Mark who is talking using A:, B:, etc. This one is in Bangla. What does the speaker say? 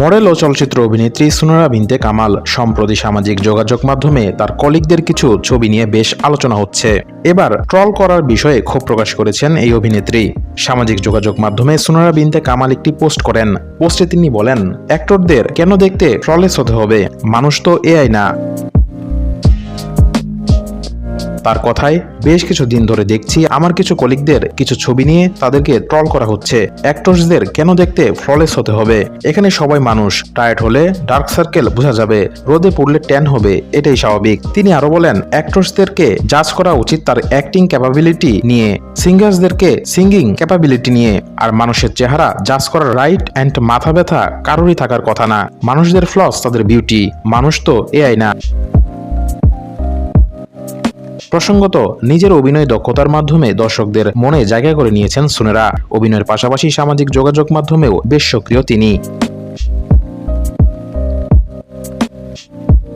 A: মডেল ও চলচ্চিত্র অভিনেত্রী সুনরা বিনতে কামাল। সম্প্রতি সামাজিক যোগাযোগ মাধ্যমে তার কলিগদের কিছু ছবি নিয়ে বেশ আলোচনা হচ্ছে। এবার ট্রল করার বিষয়ে ক্ষোভ প্রকাশ করেছেন এই অভিনেত্রী। সামাজিক যোগাযোগ মাধ্যমে সুনরা বিনতে কামাল একটি পোস্ট করেন। পোস্টে তিনি বলেন, অ্যাক্টরদের কেন দেখতে ট্রলেস হতে হবে? মানুষ তো এআই না। তার কথায়, বেশ কিছু দিন ধরে দেখছি আমার কিছু কলিগদের কিছু ছবি নিয়ে তাদেরকে ট্রল করা হচ্ছে। অ্যাক্টরসদের কেন দেখতে ফ্ললেস হতে হবে? এখানে সবাই মানুষ। টায়ার্ড হলে ডার্ক সার্কেল বোঝা যাবে। রোদে পড়লে ট্যান হবে। এটাই স্বাভাবিক। তিনি আরও বলেন অ্যাক্টরসদেরকে জাজ করা উচিত তার অ্যাক্টিং ক্যাপাবিলিটি নিয়ে সিঙ্গার্সদেরকে সিঙ্গিং ক্যাপাবিলিটি নিয়ে। আর মানুষের চেহারা জাজ করার রাইট অ্যান্ড মাথা ব্যথা কারোরই থাকার কথা না। মানুষদের ফ্লস তাদের বিউটি মানুষ তো এআই না। প্রসঙ্গত, নিজের অভিনয় দক্ষতার মাধ্যমে দর্শকদের মনে জায়গা করে নিয়েছেন সোনেরা। অভিনয়ের পাশাপাশি সামাজিক যোগাযোগ মাধ্যমেও বেশ সক্রিয় তিনি।